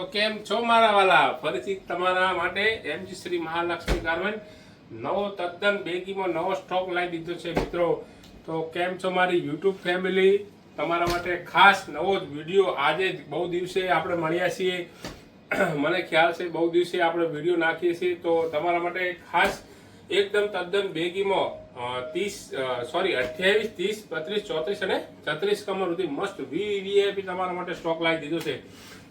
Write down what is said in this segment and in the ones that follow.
તો કેમ છો મારા વાલા? ફરીથી તમારા માટે એમજી શ્રી મહાલક્ષ્મી ગાર્મેન્ટ નવો તદ્દન બેગીમાં નવો સ્ટોક લાવી દીધો છે મિત્રો. તો કેમ છો મારી યુટ્યુબ ફેમિલી? તમારા માટે ખાસ નવો જ વીડિયો આજે બહુ દિવસે આપણે મળ્યા છીએ. મને ખ્યાલ છે બહુ દિવસે આપણે વીડિયો નાખીએ છીએ. તો તમારા માટે ખાસ એકદમ તદ્દન બેગીમાં ત્રીસ સોરી અઠ્યાવીસ, ત્રીસ, બત્રીસ, ચોત્રીસ અને છત્રીસ કમર સુધી મસ્ત વીવીઆઈપી તમારા માટે સ્ટોક લાવી દીધો છે.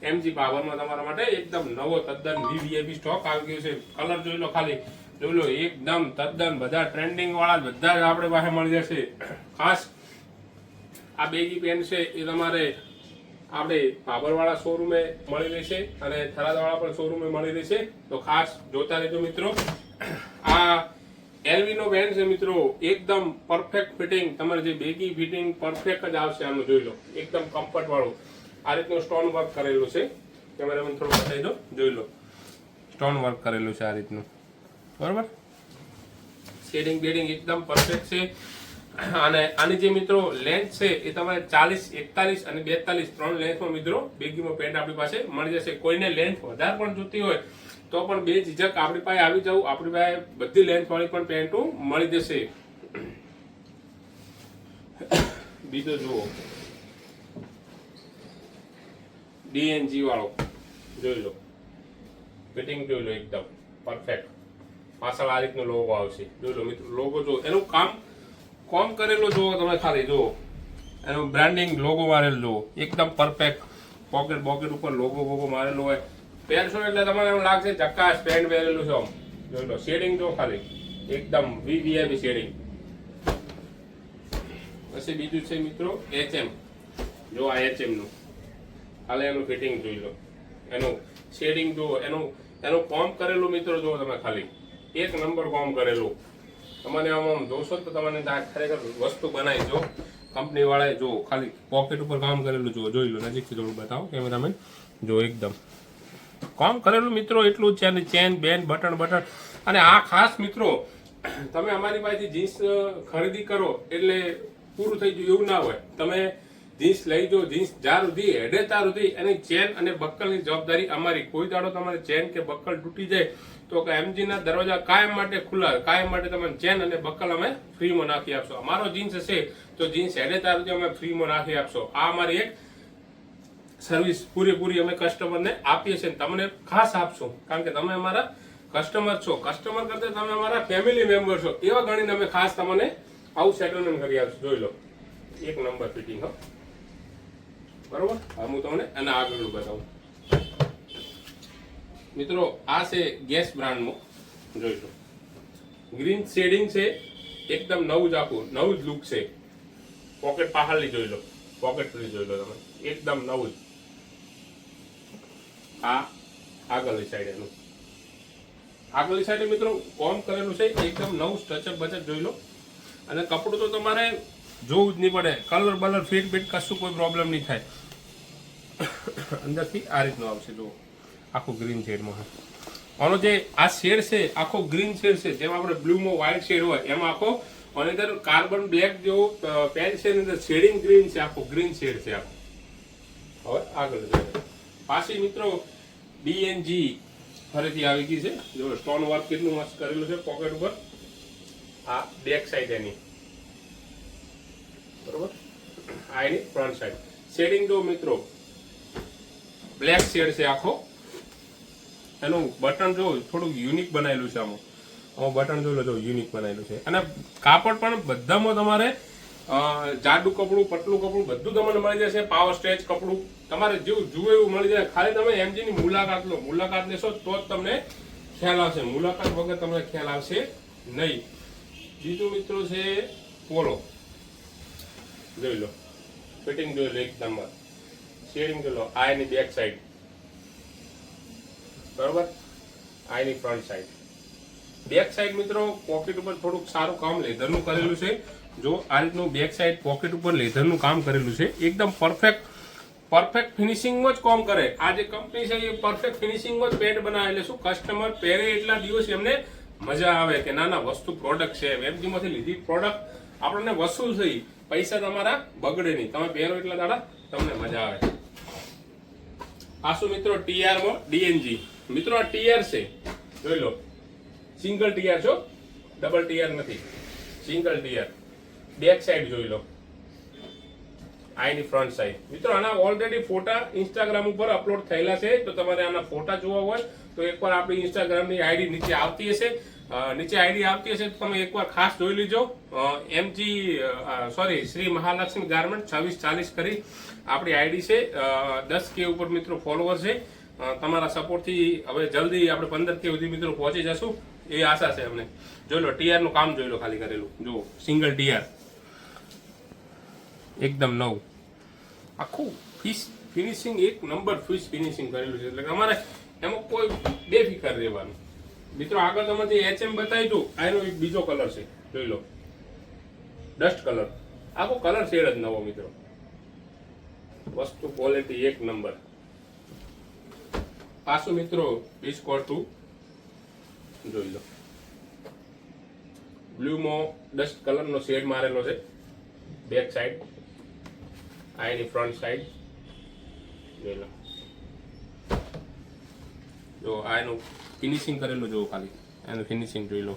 એમજી પાવરમાં તમારા માટે એકદમ નવો તદ્દન વીવીઆઈપી સ્ટોક આવી ગયો છે. કલર જોઈ લો ખાલી. જોઈ લો, એકદમ તદ્દન બધા ટ્રેન્ડિંગ વાળા બધા જ આપણે પાસે મળી જશે. ખાસ આ બેગી પેન્ટ છે એ તમારે આપણે પાબરવાળા શોરૂમે મળી રહેશે અને થરાદવાળા પણ શોરૂમે મળી રહેશે. તો ખાસ જોતા રહેજો મિત્રો. આ એલવી નો બેન્ડ છે મિત્રો, એકદમ પરફેક્ટ ફિટિંગ તમારે જે બેગી ફિટિંગ પરફેક્ટ જ આવશે આનું જોઈ લો. એકદમ કમ્ફર્ટ વાળું. આ રીતનું સ્ટોન વર્ક કરેલું છે. કેમેરામેન થોડું બતાવી દો. જોઈ લો. સ્ટોન વર્ક કરેલું છે આ રીતનું. બરોબર? શેડિંગ બેડિંગ એકદમ પરફેક્ટ છે. અને આની જે મિત્રો લેન્થ છે, એ તમારે ચાલીસ, એકતાલીસ અને બેતાલીસ, ત્રણ લેન્થમાં મિત્રો બેગીમાં પેન્ટ આપણી પાસે મળી જશે. કોઈને લેન્થ વધારે પણ જોતી હોય તો પણ બે ઝીઝક આપણી પાસે આવી જવું આપણી પાસે બધી લેન્થ વાળી પણ પેન્ટો મળી જશે. બીજો જુઓ. ડીએનજી વાળો. જોઈ લો. ફિટિંગ જોઈ લો એકદમ. પરફેક્ટ પાછળ આ રીતનો લોગો આવશે. જોઈ લો મિત્રો લોગો જો એનું કામ, કોમ કરેલો જુઓ તમે ખાલી, જુઓ. એનું બ્રાન્ડિંગ લોગો મારેલો જુઓ. એકદમ પરફેક્ટ પોકેટ બોકેટ ઉપર લોગો બોગો મારેલો હોય. પહેરશો એટલે તમારે એમ લાગશે ચક્કા પેન્ટ પહેરેલું છે જોઈ લો, શેડિંગ જો ખાલી. એકદમ વીવીઆઈપી શેડિંગ. પછી બીજું છે મિત્રો એચએમ જો આ એચએમનું ખાલી એનું ફિટિંગ જોઈ લો. એનું શેડિંગ જુઓ, એનું એનું કોમ કરેલું મિત્રો જુઓ તમે ખાલી. એક નંબર કોમ કરેલું. તમને આમ આમ જોશો તો તમને ખરેખર વસ્તુ બનાવી જો કંપની વાળાએ જો ખાલી પોકેટ ઉપર કામ કરેલું જુઓ. જોઈ લો, નજીકથી થોડું બતાવો કેમેરામેન જો એકદમ. કામ કરેલું મિત્રો એટલું છે અને ચેન, બેન બટન બટન અને આ ખાસ મિત્રો, તમે અમારી પાસેથી જીન્સ ખરીદી કરો એટલે પૂરું થઈ ગયું, એવું ના હોય. તમે જીન્સ લઈ જો જીન્સ જ્યાં સુધી હેડે ત્યાં સુધી એની ચેન અને બક્કલની જવાબદારી અમારી. કોઈ દાડો તમારે ચેન કે બક્કલ તૂટી જાય, તો કે એમજીના દરવાજા કાયમ માટે ખુલ્લા, કાયમ માટે તમને ચેન અને બક્કલ અમે ફ્રીમાં નાખી આપશો. અમારો જીન્સ હશે, તો જીન્સ હેડે ત્યાં સુધી અમે ફ્રીમાં નાખી આપશો. આ અમારી એક સર્વિસ પૂરેપૂરી અમે કસ્ટમરને આપીએ છીએ તમને ખાસ આપશો. કારણ કે તમે અમારા કસ્ટમર છો. કસ્ટમર કરતા તમે અમારા ફેમિલી મેમ્બર છો. એવા ગણીને અમે ખાસ તમને આવું સેટલમેન્ટ કરી આપશું. જોઈ લો. એક નંબર ફિટિંગ હો. બરોબર? હું તમને એના આગળનું બતાવું. મિત્રો, આ છે ગેસ બ્રાન્ડનું જોઈ લો. ગ્રીન શેડિંગ છે. એકદમ નવું જ આખું, નવું જ લુક છે. પોકેટ પહાડલી જોઈ લો. પોકેટ જોઈ લો તમે. એકદમ નવું જ. આ આગળની સાઈડ એનું. આગળની સાઈડે મિત્રો કોમ કરેલું છે, એકદમ નવું સ્ટ્રચઅપ બચત જોઈ લો. અને કપડું તો તમારે જોવું જ નહીં પડે. કલર બલર ફિટ બીટ કશું કોઈ પ્રોબ્લેમ નહીં થાય. અંદરથી આ રીતનું આવશે, જુઓ. આખું ગ્રીન શેડમાં આનો જે આ શેડ છે, આખો ગ્રીન શેડ છે, જેમ આપણે બ્લુમાં વ્હાઇટ શેડ હોય, એમાં આખો અને અંદર કાર્બન બ્લેક જેવો પેન છે અંદર શેડિંગ ગ્રીન છે, આખો ગ્રીન શેડ છે આખો. હવે આગળ જોઈએ. પાછી મિત્રો ડીએનજી ફરીથી આવી ગઈ છે. જો સ્ટોન વર્ક કેટલું મસ્ત કરેલું છે પોકેટ ઉપર. આ બેક સાઈડ એની. બરોબર? આ એની ફ્રન્ટ સાઈડ શેડિંગ જો મિત્રો બ્લેક શેડ છે આખો. એનું બટન જો થોડું યુનિક બનાવેલું છે આમાં. આમાં બટન જોઈ લો, જો યુનિક બનાવેલું છે. અને કાપડ પણ બધામાં તમારે જાડું કપડું, પતલું કપડું બધું તમને મળી જશે પાવર સ્ટેચ કપડું. તમારે જેવું જુએ એવું મળી જાય. ખાલી તમે એમજીની મુલાકાત લો. મુલાકાત લેશો તો જ તમને ખ્યાલ આવશે. મુલાકાત વગર તમને ખ્યાલ આવશે નહીં. બીજું મિત્રો છે પોલો જોઈ લો. ફિટિંગ જોઈ લો એકદમ શેડિંગ જોઈ લો. આ બેક સાઈડ બરોબર? આ એની ફ્રન્ટ સાઈડ બેક સાઈડ મિત્રો પોકેટ ઉપર થોડુંક સારું કામ લેધરનું કરેલું છે. જો આ રીતનું બેક સાઈડ પોકેટ ઉપર લેધરનું કામ કરેલું છે, એકદમ પરફેક્ટ પરફેક્ટ ફિનિશિંગમાં જ કામ કરે. આ જે કંપની છે, એ પરફેક્ટ ફિનિશિંગમાં જ પેન્ટ બનાવે. એટલે શું કસ્ટમર પહેરે એટલા દિવસ એમને મજા આવે કે ના ના વસ્તુ પ્રોડક્ટ છે. વેબજીમાંથી લીધી પ્રોડક્ટ આપણને વસૂલ થઈ. પૈસા તમારા બગડે નહીં. તમે પહેરો એટલા દાડા, તમને મજા આવે. પાછું મિત્રો ટીઆરમાં? ડીએનજી મિત્રો, આ ટીઆર છે. જોઈ લો. સિંગલ ટીઆર છો? ડબલ ટીઆર નથી. સિંગલ ટીઆર બેક સાઈડ જોઈ લો. આઈની ફ્રન્ટ સાઈડ મિત્રો, આના ઓલરેડી ફોટા ઇન્સ્ટાગ્રામ ઉપર અપલોડ થયેલા છે. તો તમારે આના ફોટા જોવા હોય, તો એકવાર આપણી ઇન્સ્ટાગ્રામની આઈડી નીચે આવતી હશે. નીચે આઈડી આવતી હશે, તો તમે એકવાર ખાસ જોઈ લીજો. MG sorry Shri Mahalakshmi garment છવ્વીસ ચાલીસ કરી આપણી આઈડી છે. દસ કે ઉપર મિત્રો ફોલોવર છે. તમારા સપોર્ટથી હવે જલ્દી આપણે પંદર કે સુધી મિત્રો પહોંચી જશું. એ આશા છે અમને. જોઈ લો ટીઆરનું કામ જોઈ લો ખાલી કરેલું. જુઓ સિંગલ ટીઆર એકદમ નવું. આખું ફિશ ફિનિશિંગ એક નંબર ફિશ ફિનિશિંગ કરેલું છે. એટલે અમારે એમાં કોઈ બેફિકર રહેવાનું. મિત્રો, આગળ તમે જે એચએમ બતાવી હતું, આનો એક બીજો કલર છે. જોઈ લો. ડસ્ટ કલર આખો કલર શેડ જ નવો, મિત્રો. વસ્તુ ક્વોલિટી એક નંબર પાછું, મિત્રો બિસ્કોટ ટુ જોઈ લો. બ્લુમાં ડસ્ટ કલરનો શેડ મારેલો છે. બેક સાઈડ આ એની ફ્રન્ટ સાઈડ જોઈ લો જો, આ એનું ફિનિશિંગ કરેલું જોવો ખાલી. એનું ફિનિશિંગ જોઈ લો.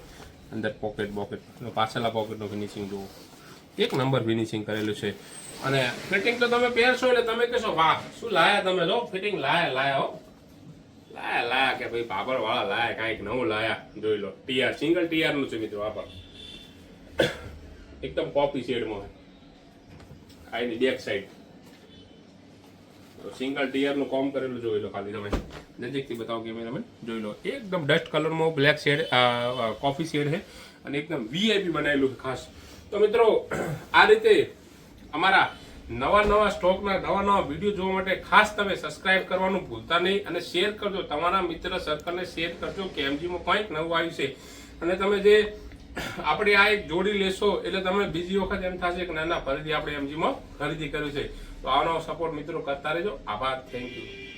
અંદર પોકેટ બોકેટ પાછળના પોકેટનું ફિનિશિંગ જોવો. એક નંબર ફિનિશિંગ કરેલું છે. અને ફિટિંગ તો તમે પહેરશો એટલે તમે કહેશો, વાહ, શું લાયા તમે? જો ફિટિંગ લાયા લાયા હો. લાયા લાયા કે ભાઈ પાપડ વાળા લાયા, કાંઈક નવું લાયા. જોઈ લો ટીઆર સિંગલ ટીઆરનું છે મિત્રો આ એકદમ કોપી શેડમાં આ એની બેક સાઈડ સિંગલ ટીયરનું કોમ કરેલું જોઈ લો ખાલી તમે. નજીકથી બતાવો કેમેરામેન જોઈ લો, એકદમ ડસ્ટ કલરમાં બ્લેક શેડ કોફી શેડ છે અને એકદમ વીઆઈપી બનાવેલું છે ખાસ. તો મિત્રો, આ રીતે અમારા નવા નવા સ્ટોકના નવા નવા વીડિયો જોવા માટે ખાસ તમે સબસ્ક્રાઇબ કરવાનું ભૂલતા નહીં અને શેર કરજો. તમારા મિત્ર સર્કલને શેર કરજો કે એમજીમાં કંઈક નવું આવ્યું છે. અને તમે જે આપણે આ એક જોડી લેશો એટલે તમે બીજી વખત એમ થશે કે ના ના, ફરીથી આપણે એમજીમાં ખરીદી કર્યું છે. તો આનો સપોર્ટ મિત્રો કરતા રહેજો. આભાર. Thank you